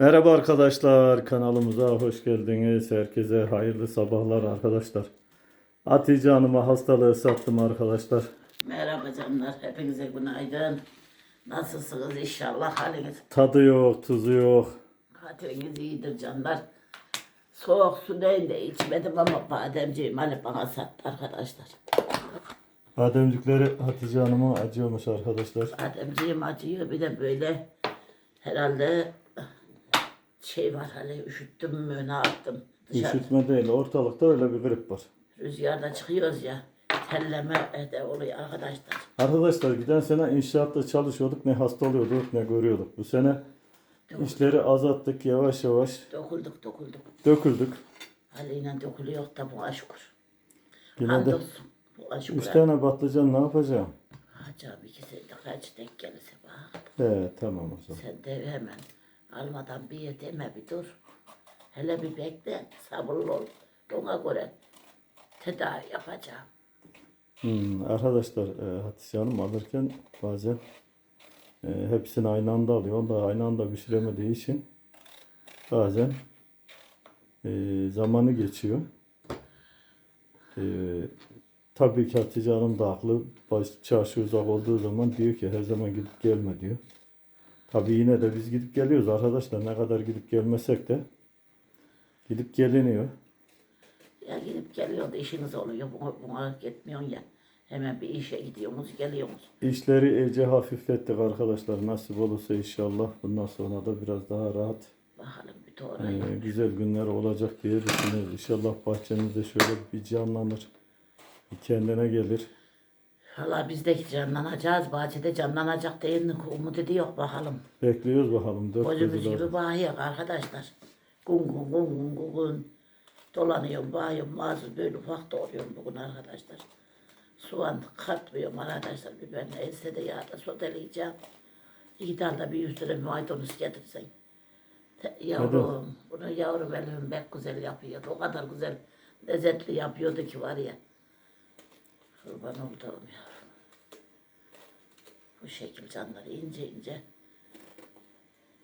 Merhaba arkadaşlar kanalımıza hoş geldiniz. Herkese hayırlı sabahlar arkadaşlar. Hatice Hanım'a hastalığı sattım arkadaşlar. Merhaba canlar, hepinize günaydın. Nasılsınız inşallah haliniz, Tadı yok, tuzu yok. hatırınız iyidir canlar. Soğuk su neyin de içmedim ama bademciğim Ali bana sattı arkadaşlar. Bademcikleri Hatice Hanım'a acıyormuş arkadaşlar. Bademciğim acıyor bir de böyle herhalde şey var hani üşüttüm mü ne yaptım. Dışarı Üşütme değil, ortalıkta öyle bir grip var. rüzgarda çıkıyoruz ya terleme de oluyor arkadaşlar. Arkadaşlar giden sene inşaatta çalışıyorduk ne hasta oluyorduk ne görüyorduk. Bu sene işleri azalttık yavaş yavaş Dokulduk dokulduk. döküldük. Ali'yle dökülüyor da buna şükür. Yine de üç tane patlıcan ne yapacağım? Hacı abi ikisi de kaç denk gelirse bak. He tamam o zaman. Sen de hemen almadan bir yer deme bir dur. Hele bir bekle sabırlı ol. Ona göre tedavi yapacağım. Hmm, arkadaşlar e, Hatice Hanım alırken bazen e, hepsini aynı anda alıyor. Onu da aynı anda pişiremediği için bazen e, zamanı geçiyor. E, tabii ki Hatice Hanım da haklı. Baş, çarşı uzak olduğu zaman diyor ki her zaman gidip gelme diyor. Tabii yine de biz gidip geliyoruz arkadaşlar. Ne kadar gidip gelmesek de gidip geliniyor. Ya gidip geliyor da işiniz oluyor. Buna, buna gitmiyorsun ya. Hemen bir işe gidiyorsunuz geliyorsunuz. İşleri iyice hafiflettik arkadaşlar. Nasip olursa inşallah bundan sonra da biraz daha rahat Bakalım bir doğru. e, güzel günler olacak diye düşünüyoruz. İnşallah bahçemizde şöyle bir canlanır. Bir kendine gelir. Valla biz de canlanacağız. Bahçede canlanacak değil? Umut ediyor bakalım. Bekliyoruz bakalım. Dört Gözümüz gözü gibi bağıyor arkadaşlar. Gun gun gun gun gun gun. Dolanıyorum, bağıyorum, bazı böyle ufak doğruyorum bugün arkadaşlar. Soğan katmıyorum arkadaşlar. Biber neyse de yağda soteleyeceğim. İki tane de bir bir maydanoz getirsen. Te- Yavrum, bunu yavrum elim pek güzel yapıyordu. O kadar güzel, lezzetli yapıyordu ki var ya. Kurban olduğum yavrum. Bu şekil canları ince ince.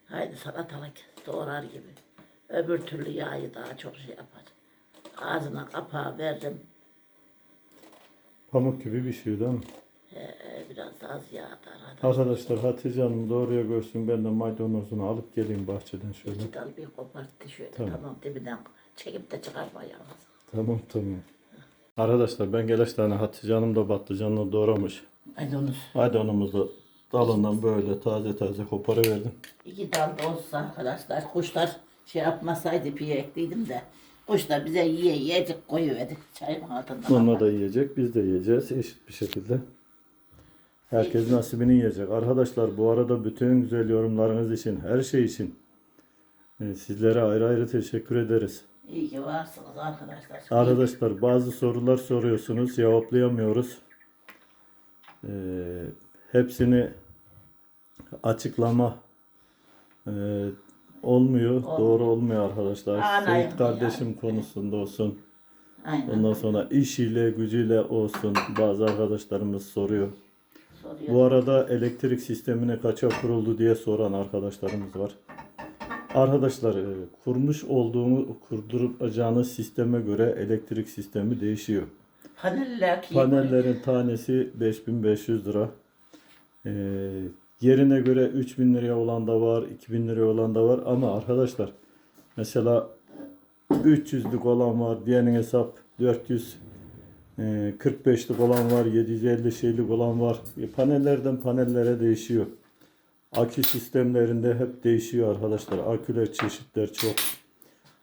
Haydi salatalık doğrar gibi. Öbür türlü yağı daha çok şey yapar. Ağzına kapağı verdim. Pamuk gibi bir şey değil mi? Ee, biraz daha az yağ. Arkadaşlar Hatice Hanım doğruya görsün. Ben de maydanozunu alıp geleyim bahçeden şöyle. İki dal bir koparttı şöyle. Tamam. Tamam, dibinden çekip de çıkarma yalnız. Tamam tamam. Arkadaşlar ben geleş tane Hatice Hanım da patlıcanını doğramış. Maydanoz. Maydanozumuzu dalından böyle taze taze koparıverdim. İki dal da olsa arkadaşlar kuşlar şey yapmasaydı piye ekliydim de. Kuşlar bize yiye yiyecek koyuverdi çayın altında. Onlar da yiyecek, biz de yiyeceğiz eşit bir şekilde. Herkes nasibini yiyecek. Arkadaşlar bu arada bütün güzel yorumlarınız için, her şey için e, sizlere ayrı ayrı teşekkür ederiz. İyi ki varsınız arkadaşlar. Arkadaşlar bazı sorular soruyorsunuz, cevaplayamıyoruz. E, hepsini açıklama e, olmuyor, doğru olmuyor arkadaşlar. Anayım Seyit kardeşim konusunda olsun. Aynen. Ondan sonra işiyle gücüyle olsun bazı arkadaşlarımız soruyor. Soruyor. Bu arada elektrik sistemine kaça kuruldu diye soran arkadaşlarımız var. Arkadaşlar e, kurmuş olduğunu kurduracağınız sisteme göre elektrik sistemi değişiyor. Paneller ki Panellerin tanesi 5500 lira. E, yerine göre 3000 liraya olan da var, 2000 liraya olan da var ama arkadaşlar mesela 300'lük olan var, diğerinin hesap 400 e, 45'lik olan var, 750 şeylik olan var. E, panellerden panellere değişiyor. Akü sistemlerinde hep değişiyor arkadaşlar. Aküler çeşitler çok.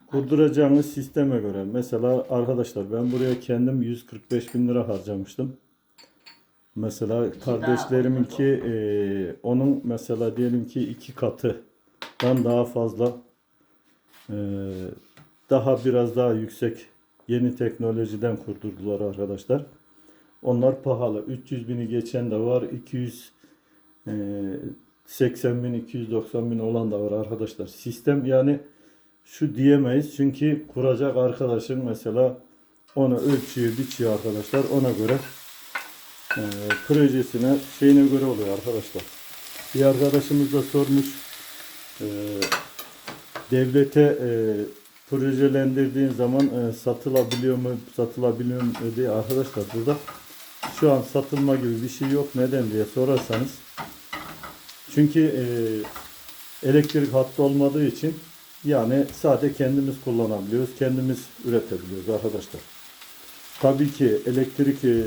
Kurduracağınız sisteme göre. Mesela arkadaşlar ben buraya kendim 145 bin lira harcamıştım. Mesela kardeşleriminki e, onun mesela diyelim ki iki katıdan daha fazla e, daha biraz daha yüksek yeni teknolojiden kurdurdular arkadaşlar. Onlar pahalı. 300 bini geçen de var. 200 e, 80 bin 290 bin olan da var arkadaşlar. Sistem yani şu diyemeyiz. Çünkü kuracak arkadaşın mesela onu ölçüyor, biçiyor arkadaşlar. Ona göre e, projesine şeyine göre oluyor arkadaşlar. Bir arkadaşımız da sormuş. E, devlete e, projelendirdiğin zaman e, satılabiliyor mu, satılabiliyor mu diye arkadaşlar burada şu an satılma gibi bir şey yok. Neden diye sorarsanız çünkü e, elektrik hattı olmadığı için yani sadece kendimiz kullanabiliyoruz, kendimiz üretebiliyoruz arkadaşlar. Tabii ki elektrik e,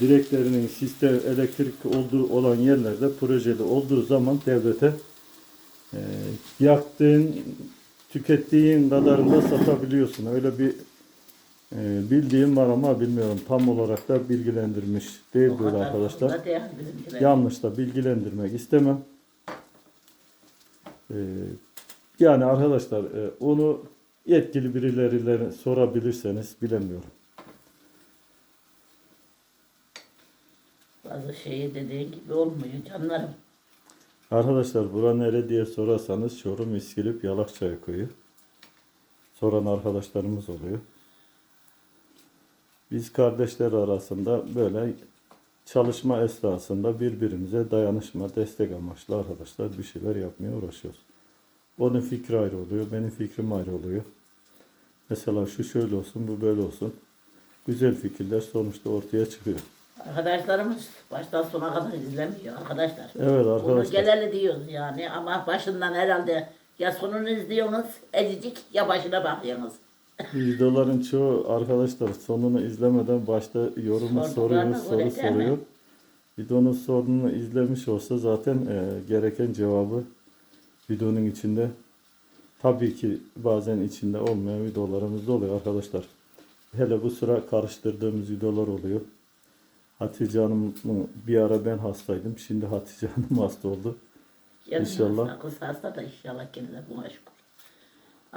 direklerinin sistem elektrik olduğu olan yerlerde projeli olduğu zaman devlete e, yaktığın, tükettiğin kadarında satabiliyorsun. Öyle bir e, bildiğim var ama bilmiyorum. Tam olarak da bilgilendirmiş O değildir kadar arkadaşlar. değil bizimkiler. Yanlış da bilgilendirmek istemem. Ee, yani arkadaşlar e, onu yetkili birilerine sorabilirseniz bilemiyorum. Bazı şeyi dediğin gibi olmuyor canlarım. Arkadaşlar bura nere diye sorarsanız Çorum İskilip Yalakçaya köyü. Soran arkadaşlarımız oluyor. Biz kardeşler arasında böyle çalışma esnasında birbirimize dayanışma, destek amaçlı arkadaşlar bir şeyler yapmaya uğraşıyoruz. Onun fikri ayrı oluyor, benim fikrim ayrı oluyor. Mesela şu şöyle olsun, bu böyle olsun. Güzel fikirler sonuçta ortaya çıkıyor. Arkadaşlarımız baştan sona kadar izlemiyor arkadaşlar. Evet Bunu arkadaşlar. geleli diyoruz yani ama başından herhalde ya sonunu izliyorsunuz ezicik ya başına bakıyorsunuz. Videoların çoğu arkadaşlar sonunu izlemeden başta yorumu soruyor, soru soruyor. Videonun sonunu izlemiş olsa zaten e, gereken cevabı videonun içinde tabii ki bazen içinde olmayan videolarımız da oluyor arkadaşlar. Hele bu sıra karıştırdığımız videolar oluyor. Hatice Hanım bir ara ben hastaydım. Şimdi Hatice Hanım hasta oldu. Kendine İnşallah. hasta, Kız hasta da inşallah kendine buna şükür.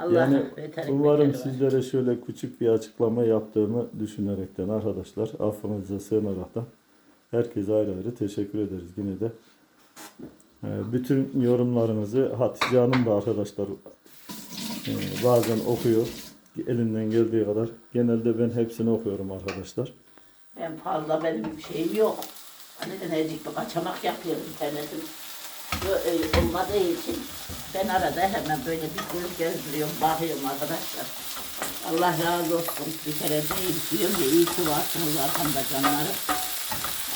Allah Yani beter umarım sizlere şöyle küçük bir açıklama yaptığımı düşünerekten arkadaşlar affınıza sığınaraktan herkese ayrı ayrı teşekkür ederiz yine de. Ee, Bütün yorumlarınızı Hatice Hanım da arkadaşlar e, bazen okuyor elinden geldiği kadar. Genelde ben hepsini okuyorum arkadaşlar. Ben fazla benim bir şeyim yok. Hani de necik bir kaçamak yapıyorum internetin. Yo- e, olmadığı için ben arada hemen böyle bir göz gezdiriyorum, bakıyorum arkadaşlar. Allah razı olsun. Bir kere değil diyorum ya iyi ki varsınız arkamda canlarım.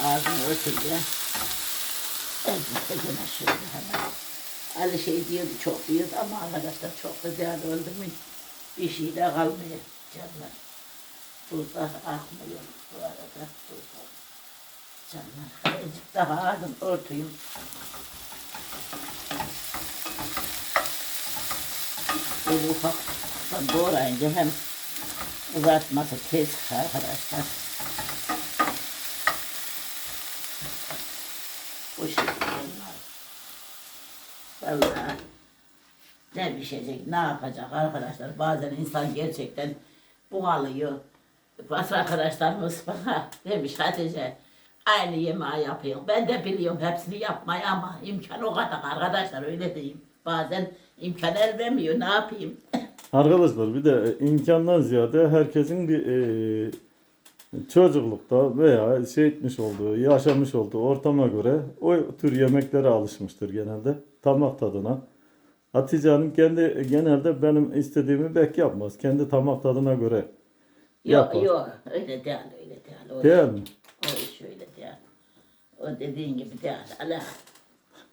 Ağzını örtün diye. Elbette gene şöyle hemen. Ali şey diyordu çok diyordu ama arkadaşlar çok da değerli oldu mu bir şey de kalmıyor canlar. Tuzlar akmıyor bu arada. Tuzlar. Canlar. Azıcık daha alın örtüyüm. Böyle ufak doğrayınca hem uzatması tez arkadaşlar. Bu şekilde bunlar. Vallahi ne pişecek, ne yapacak arkadaşlar. Bazen insan gerçekten bunalıyor. Bazı arkadaşlarımız bana demiş Hatice aynı yemeği yapıyor. Ben de biliyorum hepsini yapmayı ama imkan o kadar arkadaşlar öyle diyeyim. Bazen imkan el vermiyor ne yapayım. Arkadaşlar bir de e, imkandan ziyade herkesin bir e, çocuklukta veya şey etmiş olduğu, yaşamış olduğu ortama göre o tür yemeklere alışmıştır genelde. Tamak tadına. Hatice Hanım kendi genelde benim istediğimi bek yapmaz. Kendi tamak tadına göre Yok yapar. yok öyle değil öyle değil. O Değil mi? O iş öyle değil. O dediğin gibi değil. Ala.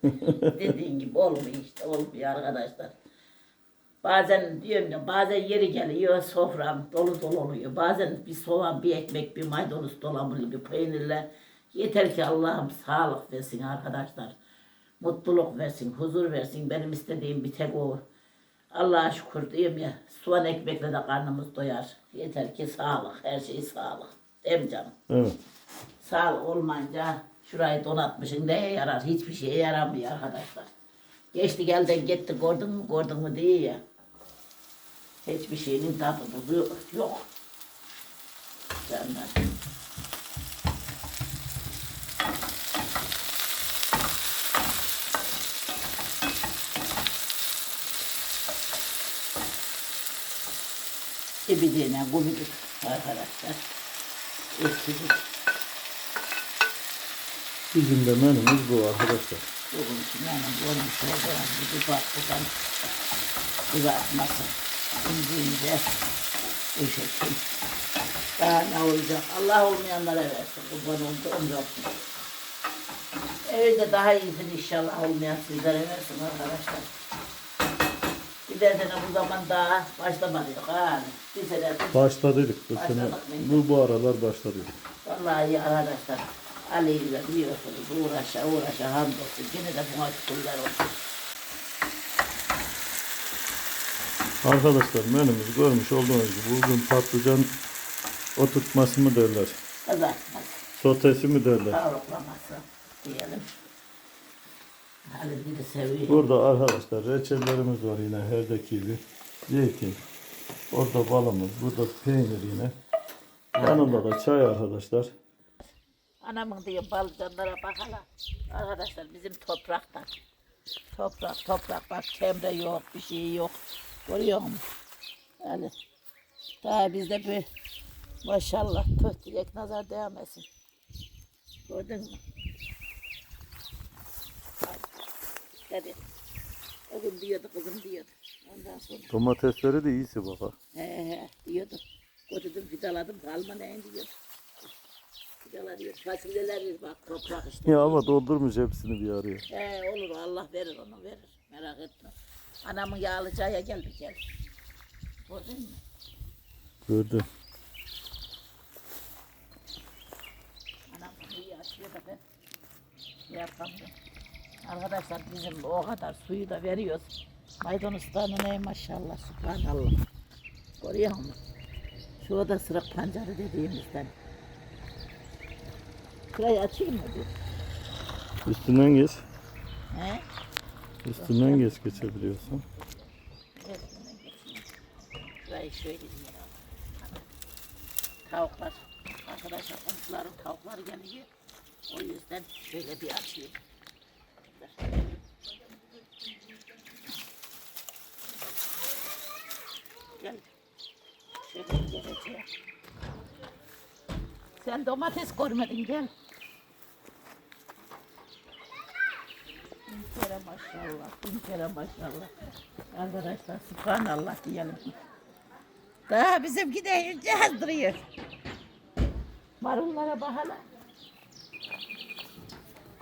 dediğin gibi olmuyor işte olmuyor arkadaşlar. Bazen diyorum ya bazen yeri geliyor sofram dolu dolu oluyor. Bazen bir soğan, bir ekmek, bir maydanoz dolamıyor, bir peynirle. Yeter ki Allah'ım sağlık versin arkadaşlar. Mutluluk versin, huzur versin. Benim istediğim bir tek o. Allah'a şükür diyorum ya. Soğan ekmekle de karnımız doyar. Yeter ki sağlık, her şey sağlık. Değil mi canım? Evet. Sağlık olmayınca şurayı donatmışsın neye yarar? Hiçbir şeye yaramıyor arkadaşlar. Geçti gelden gitti gördün mü gördün mü diye ya. Hiçbir şeyin tadı tuzu yok. Canlar. Ibidiğine gumiduk arkadaşlar. Eskidik. Bizim de menümüz bu arkadaşlar. Bugün için yani olmuş oldu. Bir baktıdan kızartması. İnce bu şekil. Daha ne olacak? Allah olmayanlara versin. Kurban olduğum Rabbim. Evde daha iyisini inşallah olmayan sizlere versin arkadaşlar. Bir de sene bu zaman daha başlamadık ha. Bir sene Başladık bu sene. Başladık? Bu, bu aralar başladık. Vallahi iyi arkadaşlar. Ali ile biliyorsunuz uğraşa uğraşa hamdolsun. Yine de buna şükürler olsun. Arkadaşlar menümüzü görmüş olduğunuz gibi bugün patlıcan oturtması mı derler, Kızartması, sotesi mi derler. kavruklaması diyelim. Ali bir de seviyor. Burada arkadaşlar reçellerimiz var yine herdeki gibi. Zeytin. Orada balımız, burada peynir yine. Yanında da çay arkadaşlar. Anamın diyor balcanlara bakalım. Arkadaşlar bizim topraktan. Toprak toprak bak çemre yok bir şey yok. Görüyor musun? Yani daha bizde bir maşallah tüh dilek nazar değmesin. Gördün mü? Dedi. O gün diyordu kızım diyordu. Ondan sonra Domatesleri de iyisi baba. he he diyordu. Götürdüm fidaladım kalma neyin diyordu. Fasulyeler bak toprak işte. Ya ama doldurmuş hepsini bir araya. He olur Allah verir onu verir. Merak etme. Anamın yağlı çaya geldi gel. Gördün mü? Gördüm. Anam suyu açıyor da ben şey yapamıyorum. Arkadaşlar bizim o kadar suyu da veriyoruz. Maydanozlarına ne maşallah subhanallah. Görüyor musun? Şu da sırık pancarı dediğimizden. Şurayı açayım mı. Üstünden geç. He? Üstünden geç geçebiliyorsun. Şurayı şöyle diyeyim. Tavuklar, arkadaşlar komşuların tavukları geliyor. O yüzden şöyle bir açayım. Gel. Şöyle geleceğim. Sen domates görmedin gel. Bin kere maşallah, bin kere maşallah. Arkadaşlar subhanallah diyelim. Daha bizimki de duruyor. Marullara bahala.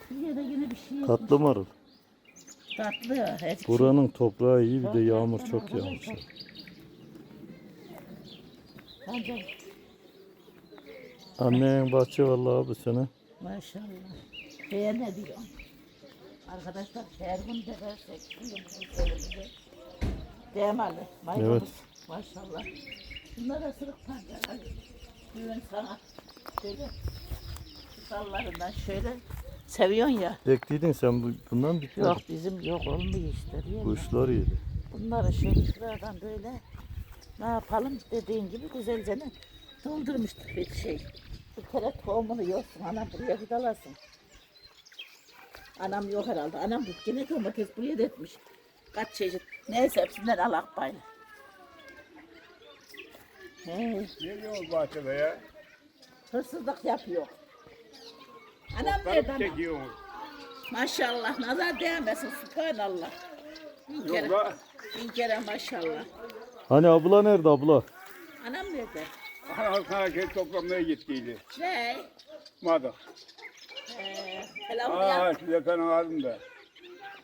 Şuraya da yine bir şey yok. Tatlı marul. Tatlı. Hiç Buranın toprağı iyi bir de yağmur çok yağmış. Bence Annen bahçe vallahi bu sene. maşallah. Şeye ne diyor? Arkadaşlar her gün de versek. suyumuzu şöyle bize. Değil mi Ali? Maydanoz. Evet. Maşallah. Bunlar da sırık pancar. Ali. Bugün sana şöyle dallarından şöyle seviyorsun ya. Ektiydin sen bu, bundan bitmedi. Yok bizim yok olmuyor işte değil? Kuşlar yedi. Bunları şöyle şuradan böyle ne yapalım dediğin gibi güzelce ne doldurmuştuk bir şey. Bir kere tohumunu yoksun anam buraya fidalasın. Anam yok herhalde. Anam bu yine domates buraya da etmiş. Kaç çeşit. Neyse hepsinden alak payla. He, Ne diyor bahçede ya? hırsızlık yapıyor. Anam nerede anam? çekiyor. Maşallah nazar değmesin subhanallah. Bin kere, Yok la. bin kere maşallah. Hani abla nerede abla? Anam nerede? Halkana şey toplamaya gittiydi. Ne? Madık. Ee, helal Aa ya. size kanı aldım da.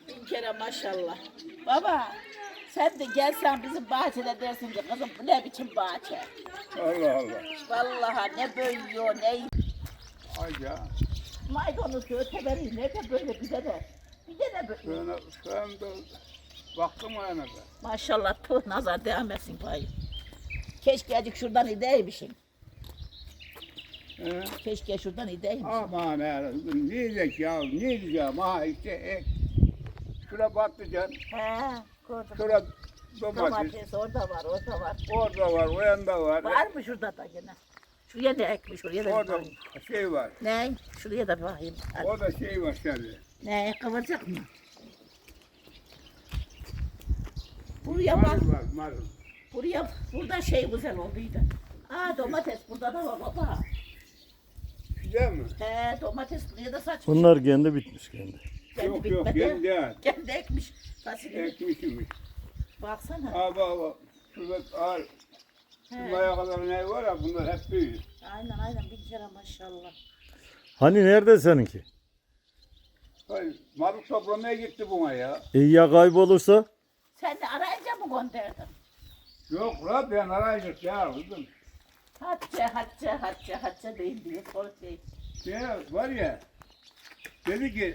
Bin kere maşallah. Baba sen de gelsen bizim bahçede dersin ki kızım bu ne biçim bahçe. Allah Allah. Vallahi ne büyüyor ne Ay ya. maydanozu öteberi ne de böyle bir de de. Bir de böyle. Anda, şu anda baktım ayağına da. Maşallah tuh nazar değmesin payı. Keşke azıcık şuradan ideymişim. He? Keşke şuradan ideymişim. Aman ya. Ne diyecek ya? Ne diyeceğim? Ha işte ek. Şura patlıcan. He gördüm. Şura domates. Domates orada var orada var. Orada var, o yanda var. Var mı şurada da yine? Şuraya ne ekmiş şuraya da bir Orada bakayım. şey var. Ne? Şuraya da bir bakayım. Orada şey var şimdi. Ne kıvırcık mı? Buraya bak. Marul var, marul. Buraya burada şey güzel olduydu. Aa domates burada da var baba. He domates buraya da saçmış. Bunlar kendi bitmiş kendi. Kendi Yok yok, bitmedi. kendi değil. Kendi ekmiş fasulye. Ekmişim. Baksana. Aa bak bak. Şurada ağır. Şuraya kadar ne var ya bunlar hep büyük. Aynen aynen bir kere maşallah. Hani nerede seninki? Hayır, marul toplamaya gitti buna ya. E ya kaybolursa? Sen de arayınca mı gönderdin? Yok la ben arayacak ya kızım. Hatice, Hatice, Hatice, Hatice değil diye soru değil. Ya var ya. Dedi ki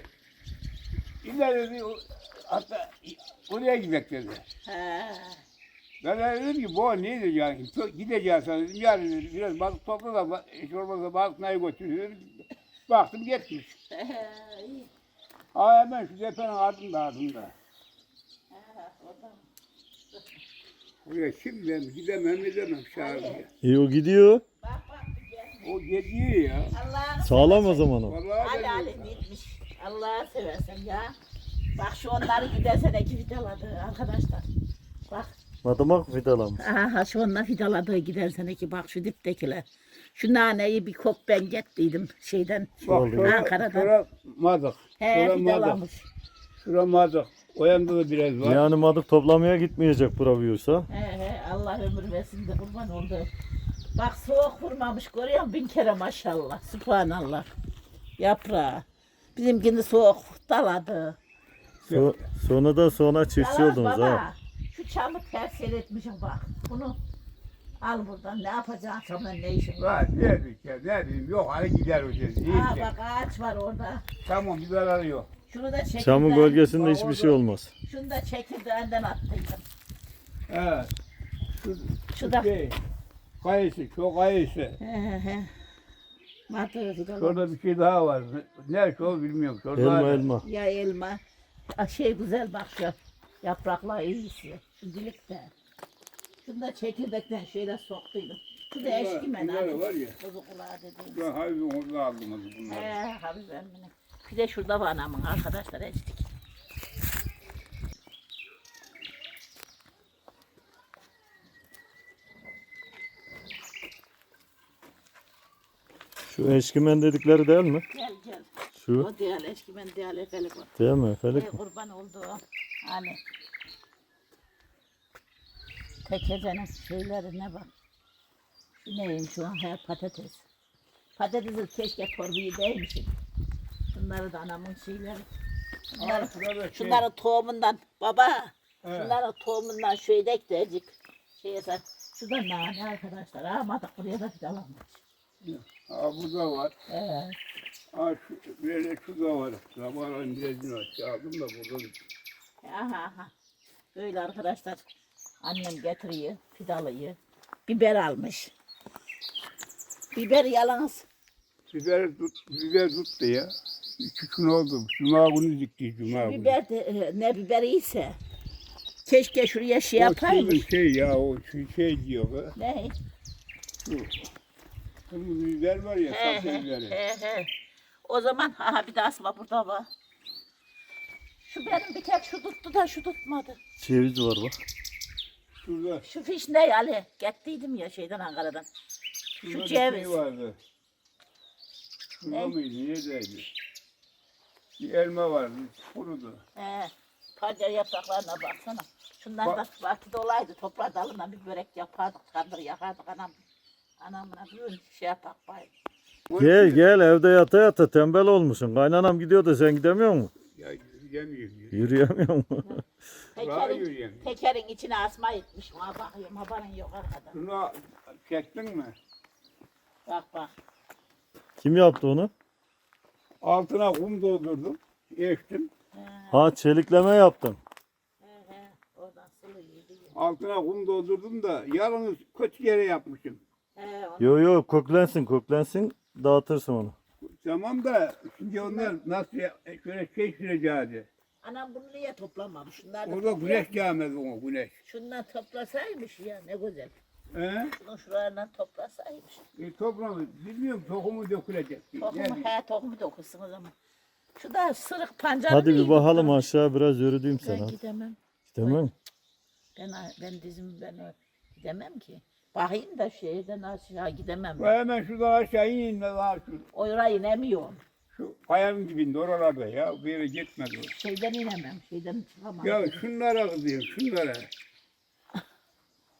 illa dedi o- hatta oraya gidecek dedi. He. Ben de dedim ki bu ne diyeceksin? Çok Gideceğiz sana dedim. Yarın dedim, biraz balık topla da ba- hiç olmazsa balık neyi götürür dedim. Baktım gitmiş. He, iyi. Ha hemen şu tepenin ardında ardında. He, o da. Oraya kim ben gidemem edemem çağırmaya. E o gidiyor. Bak. O gidiyor ya. Allah'ını Sağlam o zaman o. Vallahi Ali ben- Ali gitmiş. Allah'ı seversen ya. Bak şu onları gidersen iki fidaladı arkadaşlar. Bak. Madımak fidalamış. Aha şu onlar fidaladığı gidersen iki bak şu diptekiler. Şu naneyi bir kop ben gettiydim şeyden. Bak şura, Ankara'dan. şura madık. He Şura madık. fidalamış. Şura madık. O yanda da biraz var. Yani madık toplamaya gitmeyecek bura He he Allah ömür versin de kurban oldu. Bak soğuk vurmamış görüyor? Bin kere maşallah. Subhanallah. Yaprağı. Bizimkini soğuk daladı. So sonra da sonra çiftçi Yalan oldunuz baba. ha. Şu çamı ters yer etmişim bak. Bunu al buradan. Ne yapacaksın çamla ne işin var? Var ne ya ne diyeyim yok hani gider o dedi. İyi Ha ki. bak ağaç var orada. Tamam bir zararı yok. Şunu da çekirdeğin. Çamın gölgesinde Bak hiçbir şey olmaz. Şunu da çekirdeğinden attıydım. He. Şu, Şu da. şey, kayısı, çok kayısı. He he fidan. Şurada bir şey daha var. Ne o bilmiyorum. Şurada Elma var. elma. Ya elma. Ah, Şey güzel bak şu. Yapraklar iyisi. Şu dilik de. Şunu da çekirdekten şöyle soktuydum. Şu da Bunlar- eşkimen bunlar abi. var ya. Kuzu kulağı dediğim. Ben hayvan orada aldım bunları. He Habib emmine. Bir de şurada var anamın arkadaşlar eşlik. Şu eşkimen dedikleri değil mi? Gel gel. Şu O değil eşkimen değil efelik o. değil mi? Efelik mi? kurban oldu. Hani. Tekecenin şeylerine bak. Neyim şu an? He patates. Patatesi keşke torbayı değmişim. Şunları da anamın şeyleri. Şunları, şurada şey- şunların tohumundan baba. He. Şunların tohumundan şöyle eklecek. Şeye sen. Şu da nane arkadaşlar. Almadık buraya da fidalanmış. Ha burada var. Ee, Ha şu, böyle şu da var. Zamanın birazını aşağı aldım da burada. aha aha. Böyle arkadaşlar. Annem getiriyor fidalıyı. Biber almış. Biber yalnız. Biber tut, biber tuttu ya. İki gün oldu. Cuma günü dikti Cuma günü. Biber de e, ne biberi ise. Keşke şuraya şey O yapaymış. şey, şey ya o şey, şey diyor. Ne? Şu. Kırmızı biber var ya, He sahte he biberi. he he. O zaman ha bir de asma burada var. Şu benim bir tek şu tuttu da şu tutmadı. Ceviz var bak. Şurada, Şu fiş ne Ali? Gettiydim ya şeyden Ankara'dan. şurada bir ceviz. şey vardı. Şurada Ne? mıydı, neredeydi? Bir elma vardı, kurudu. He. Pancar yapraklarına baksana. Şunlar Bak. bak. vakti olaydı toprağı dalından bir börek yapardık, tandır yakardık anam. Anamla bir şey yapak bay. Gel gel evde yata yata tembel olmuşsun. Kaynanam gidiyor da sen gidemiyor musun? Ya yürüyemiyorum. Yürüyemiyor musun? Daha Tekerin, tekerin içine asma etmiş. Ha bakıyorum haberin yok arkada. Şunu çektin mi? Bak bak. Kim yaptı onu? Altına kum doldurdum, ektim. Ha çelikleme yaptın. he, he. Oradan sılı yedi. Altına kum doldurdum da yalnız kötü yere yapmışım. He, onu Yo yo köklensin köklensin dağıtırsın onu. Tamam da şimdi onlar nasıl ya- şöyle şey süreceğiz. Anam bunu niye toplamamış? Şunlar da Orada güneş gelmez ona güneş. Şundan toplasaymış ya ne güzel. He? Şunu şuralarından toplasaymış. E, toprağı bilmiyorum tohumu dökülecek. Tohumu he tohumu dokusun o zaman. Şu da sırık pancarı Hadi bir neydi bakalım bunlar? aşağı biraz yürüdüğüm Ben sana. gidemem. Gidemem. Ben, ben dizim ben o- gidemem ki. Bakayım da şeyden aşağı gidemem. Bu hemen şuradan aşağı in de daha şu, Oyra inemiyorum. şu kayanın dibinde oralarda ya bir yere gitmez o. Şeyden inemem. Şeyden çıkamam. Ya şunlara kızıyorum şunlara.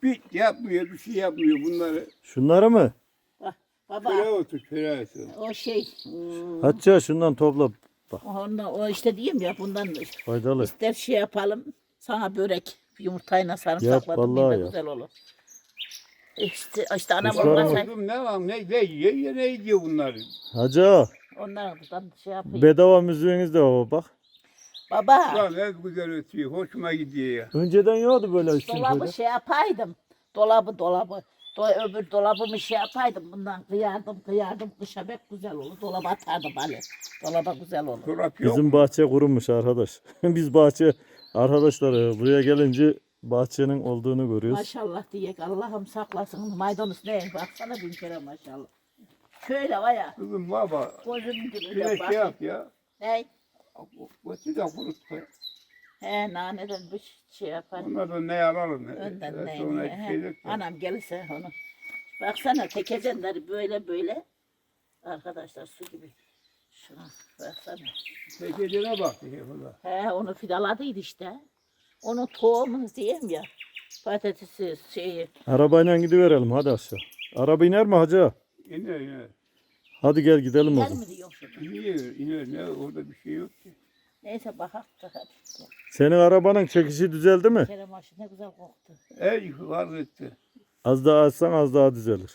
Bit yapmıyor, bir şey yapmıyor bunları. Şunları mı? Bak, baba Köre otur, köre otur. o şey hmm, Hatice şundan topla. Bak ondan, o işte diyeyim ya bundan faydalı. ister şey yapalım sana börek yumurtayla sarımsakladım vallahi bir de ya. güzel olur. İşte, işte şey, Kuzum ne var, ne, ne yiyor, ne yiyor bunlar. Hacı onlardan şey yapayım. bedava müziğiniz de var bak. Baba Lan ne güzel ötüyor, hoşuma gidiyor ya. Önceden yoktu böyle üstün dolabı şöyle. şey yapaydım. Dolabı dolabı. Do öbür dolabımı şey yapaydım. Bundan kıyardım kıyardım. Kışa pek güzel olur. Dolaba atardım Ali. Dolaba güzel olur. Yok. Bizim bahçe kurumuş arkadaş. Biz bahçe arkadaşlar e, buraya gelince bahçenin olduğunu görüyoruz. Maşallah diyek Allah'ım saklasın. Maydanoz ne? Baksana bin kere maşallah. Şöyle var ya. Kızım baba, Gözümün de bak. şey yap ya. Ne? Götür de kurut koy. He naneden bir şey yapar. Onlardan ne alalım. Önden Evet, ne? Sonra He, şey. Anam gelirse onu. Baksana tekecenleri böyle böyle. Arkadaşlar su gibi. Şuna baksana. Tekecene bak. He onu fidaladıydı işte. Onun tohumunu diyeyim ya. Patatesi şeyi. Arabayla gidiverelim hadi aşağı. Araba iner mi hacı? İner iner. Hadi gel gidelim o Gel zaman. mi diyor. İniyor, iner. Ne, orada bir şey yok ki. Neyse bakak da hadi. Senin arabanın çekişi düzeldi mi? Kerem aşı ne güzel koktu. Ey var etti. Az daha açsan az daha düzelir.